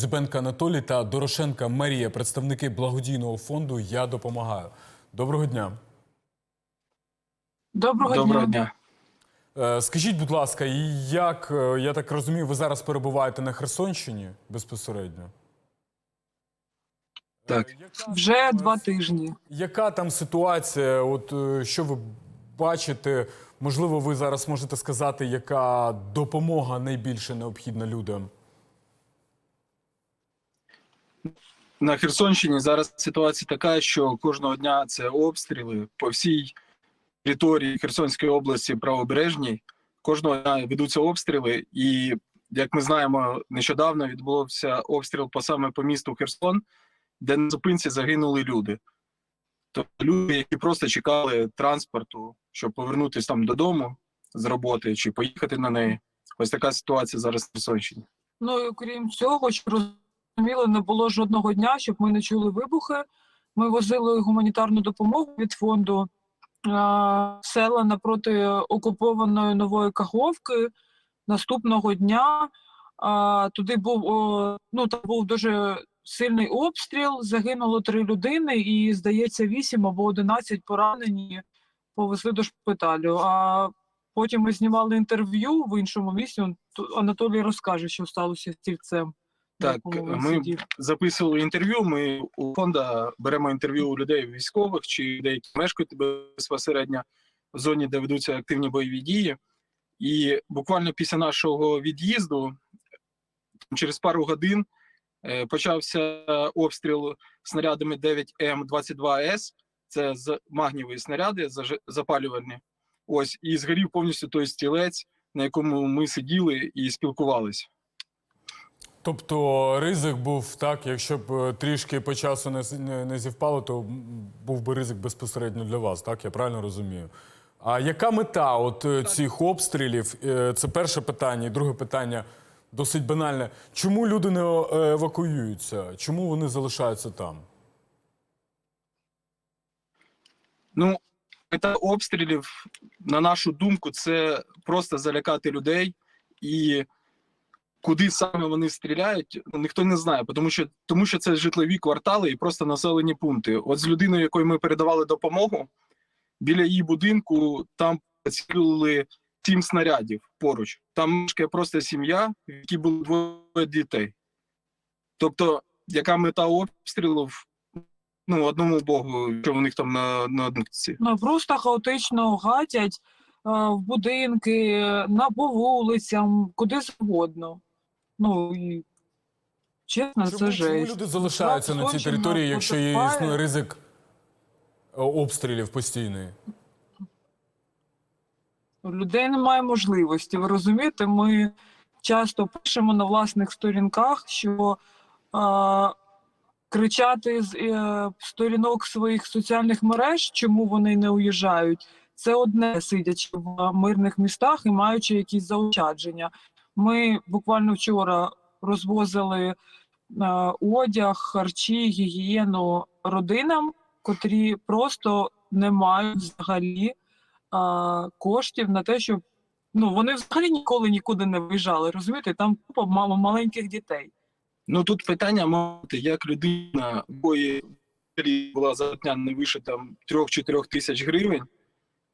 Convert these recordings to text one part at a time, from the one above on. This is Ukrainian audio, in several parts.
Зибенка Анатолій та Дорошенка Марія, представники благодійного фонду Я допомагаю. Доброго дня. Доброго, Доброго дня. дня. Е, Скажіть, будь ласка, як е, я так розумію, ви зараз перебуваєте на Херсонщині безпосередньо? Так. Е, яка- Вже два тижні. Яка там ситуація? От що ви бачите? Можливо, ви зараз можете сказати, яка допомога найбільше необхідна людям? На Херсонщині зараз ситуація така, що кожного дня це обстріли по всій території Херсонської області правобережній. Кожного дня ведуться обстріли, і як ми знаємо, нещодавно відбувся обстріл по саме по місту Херсон, де на зупинці загинули люди. Тобто люди, які просто чекали транспорту, щоб повернутися там додому з роботи чи поїхати на неї. Ось така ситуація зараз на Херсонщині. Ну і крім цього, що розуміло, не було жодного дня, щоб ми не чули вибухи. Ми возили гуманітарну допомогу від фонду а, села напроти окупованої нової Каховки. Наступного дня а, туди був ну там був дуже сильний обстріл. Загинуло три людини, і здається, вісім або одинадцять поранені повезли до шпиталю. А Потім ми знімали інтерв'ю в іншому місці. Анатолій розкаже, що сталося з стільцем. Так, ми записували інтерв'ю. Ми у фонда беремо інтерв'ю у людей військових чи людей, які мешкають безпосередньо в зоні, де ведуться активні бойові дії. І буквально після нашого від'їзду, через пару годин, е, почався обстріл снарядами 9М22С. Це з магнієві снаряди запалювальні. Ось, і згорів повністю той стілець, на якому ми сиділи і спілкувалися. Тобто ризик був так, якщо б е, трішки по часу не, не, не зівпало, то був би ризик безпосередньо для вас, так? Я правильно розумію? А яка мета от е, цих обстрілів? Е, Це перше питання. І друге питання досить банальне. Чому люди не евакуюються? Чому вони залишаються там? Ну, мета обстрілів, на нашу думку, це просто залякати людей. І куди саме вони стріляють, ніхто не знає, тому що, тому що це житлові квартали і просто населені пункти. От з людиною, якої ми передавали допомогу, біля її будинку там поцілили сім снарядів поруч. Там мешкає просто сім'я, в якій було двоє дітей. Тобто, яка мета обстрілів? Ну, одному Богу, що в них там на, на одинці. Ну, просто хаотично гатять е, в будинки, на по вулицям, куди завгодно. Ну і чесно, це Чому, чому люди залишаються на цій території, якщо є існує ризик е, обстрілів постійний? У людей немає можливості. Ви розумієте, ми часто пишемо на власних сторінках, що е, кричати з е, сторінок своїх соціальних мереж, чому вони не уїжджають, це одне сидячи в мирних містах і маючи якісь заощадження. Ми буквально вчора розвозили е, одяг, харчі, гігієну родинам, котрі просто не мають взагалі а, коштів на те, щоб ну вони взагалі ніколи нікуди не виїжджали. Розумієте, там купа маленьких дітей. Ну тут питання мати, як людина, взагалі була зарплатня не вище там 3-4 тисяч гривень,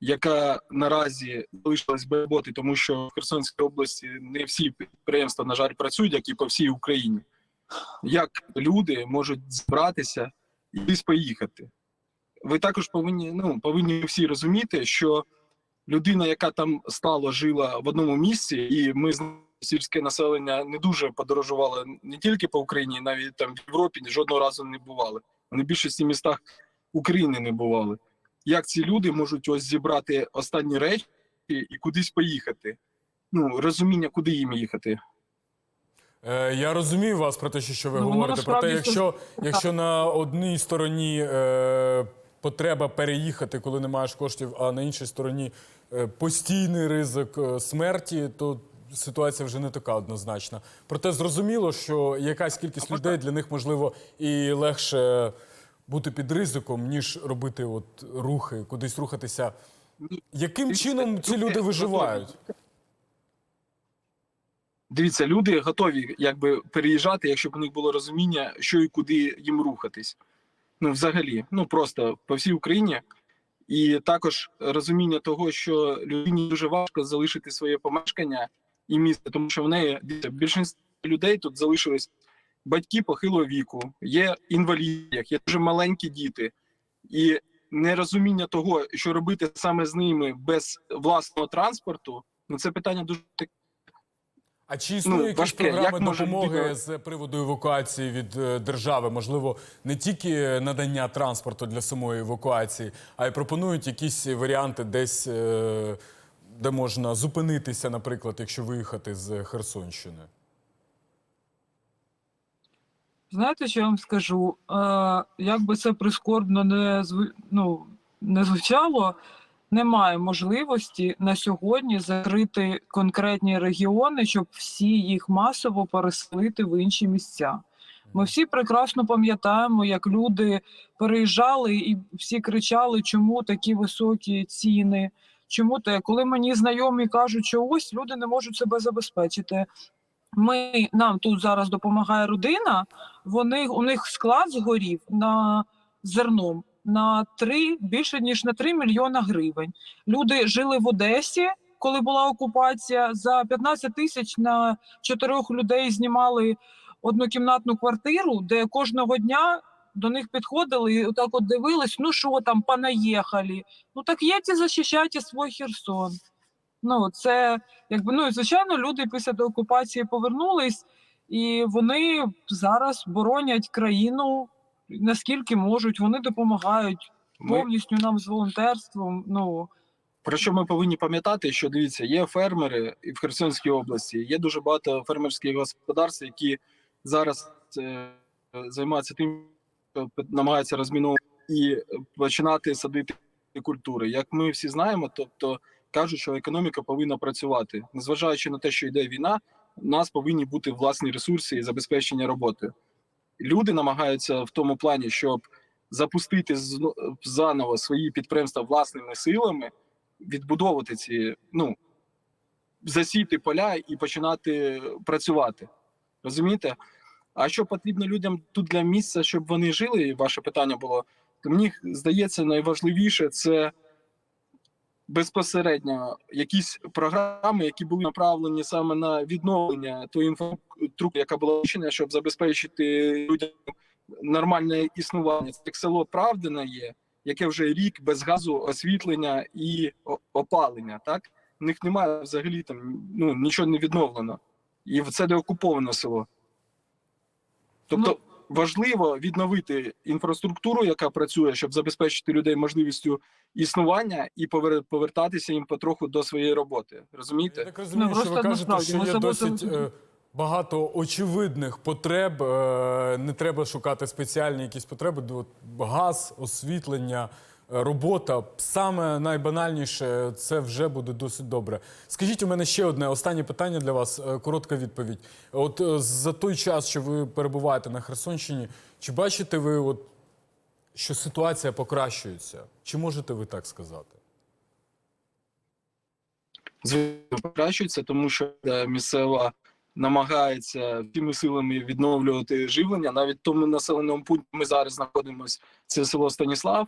яка наразі залишилась без роботи, тому що в Херсонській області не всі підприємства, на жаль, працюють, як і по всій Україні. Як люди можуть збиратися і десь поїхати? Ви також повинні, ну, повинні всі розуміти, що людина, яка там стало жила в одному місці, і ми сільське населення не дуже подорожувало не тільки по Україні, навіть там в Європі жодного разу не бували. Вони більшості містах України не бували. Як ці люди можуть ось зібрати останні речі і кудись поїхати? Ну розуміння, куди їм їхати. Е, Я розумію вас про те, що- ви Ну, говорите. Про те, якщо, якщо на одній стороні е, потреба переїхати, коли не маєш коштів, а на іншій стороні е, постійний ризик е, смерті, то ситуація вже не така однозначна. Проте зрозуміло, що якась кількість людей для них можливо і легше бути під ризиком, ніж робити от рухи, кудись рухатися. Яким чином ці люди виживають? Дивіться, люди готові якби переїжджати, якщо б у них було розуміння, що і куди їм рухатись. Ну, взагалі, ну просто по всій Україні. І також розуміння того, що людині дуже важко залишити своє помешкання і місце, тому що в неї більшість людей тут залишились батьки похилого віку, є інваліди, є дуже маленькі діти, і нерозуміння того, що робити саме з ними без власного транспорту, ну це питання дуже таке. А чи існує Ну, якісь важке. програми Як допомоги людина- з приводу евакуації від е, держави? Можливо, не тільки надання транспорту для самої евакуації, а й пропонують якісь варіанти десь, е, де можна зупинитися, наприклад, якщо виїхати з Херсонщини. Знаєте, що я вам скажу? Е, як би це прискорбно не, зв... ну, не звучало, немає можливості на сьогодні закрити конкретні регіони, щоб всі їх масово переселити в інші місця. Ми всі прекрасно пам'ятаємо, як люди переїжджали і всі кричали, чому такі високі ціни. Чому те, коли мені знайомі кажуть, що ось люди не можуть себе забезпечити. Ми нам тут зараз допомагає родина. Вони у них склад згорів на зерном на 3, більше ніж на 3 мільйона гривень. Люди жили в Одесі, коли була окупація. За 15 тисяч на чотирьох людей знімали однокімнатну квартиру, де кожного дня до них підходили і отак от дивились, ну що там, понаїхали. Ну так їдьте, захищайте свій Херсон. Ну, це якби ну і, звичайно, люди після деокупації повернулись, і вони зараз боронять країну наскільки можуть. Вони допомагають повністю нам з волонтерством. Ну Про що ми повинні пам'ятати, що дивіться, є фермери і в Херсонській області, є дуже багато фермерських господарств, які зараз е, займаються тим, що намагаються розміновувати і починати садити культури. Як ми всі знаємо, тобто кажуть, що економіка повинна працювати, незважаючи на те, що йде війна, у нас повинні бути власні ресурси і забезпечення роботи. Люди намагаються в тому плані, щоб запустити заново свої підприємства власними силами відбудовувати ці, ну, засіти поля і починати працювати. Розумієте? А що потрібно людям тут для місця, щоб вони жили? Ваше питання було. То мені здається, найважливіше це безпосередньо якісь програми, які були направлені саме на відновлення тої інфраструктури, яка була вчена, щоб забезпечити людям нормальне існування. Це як село Правдине є, яке вже рік без газу, освітлення і опалення. Так в них немає взагалі там ну нічого не відновлено, і це деокуповане село. Тобто Ну- важливо відновити інфраструктуру, яка працює, щоб забезпечити людей можливістю існування і повертатися їм потроху до своєї роботи. Я Розумієте? так розумію, Ну, що ви кажете, насправді що ми є досить е, багато очевидних потреб. е, Не треба шукати спеціальні якісь потреби. до Газ, освітлення, робота. Саме найбанальніше це вже буде досить добре. Скажіть, у мене ще одне останнє питання для вас. е, Коротка відповідь. От е, за той час, що ви перебуваєте на Херсонщині, чи бачите ви, от, що ситуація покращується? Чи можете ви так сказати? Звичайно, покращується, тому що е, місцева намагається всіми силами відновлювати живлення. Навіть тому населеному пункті ми зараз знаходимося, це село Станіслав.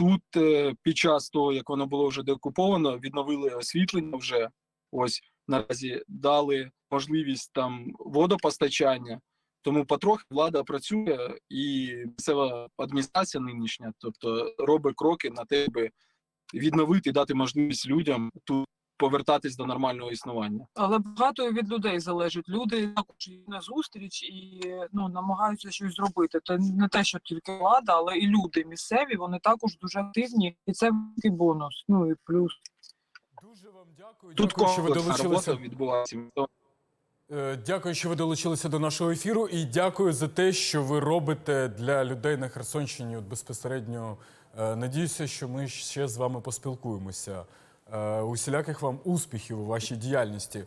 Тут е, під час того, як воно було вже деокуповано, відновили освітлення вже ось наразі дали можливість там водопостачання. Тому потрохи влада працює і місцева адміністрація нинішня, тобто робить кроки на те, аби відновити, дати можливість людям тут повертатись до нормального існування. але багато від людей залежить. Люди також йдуть на зустріч і ну намагаються щось зробити. Це не те, що тільки влада, але і люди місцеві. Вони також дуже активні, і це великий бонус. Ну і плюс. Дуже вам дякую. Тут дякую, що ви долучилися. відбувається. Е, Дякую, що ви долучилися до нашого ефіру, і дякую за те, що ви робите для людей на Херсонщині. От безпосередньо е, надіюся, що ми ще з вами поспілкуємося. Е, Усіляких вам успіхів у вашій діяльності.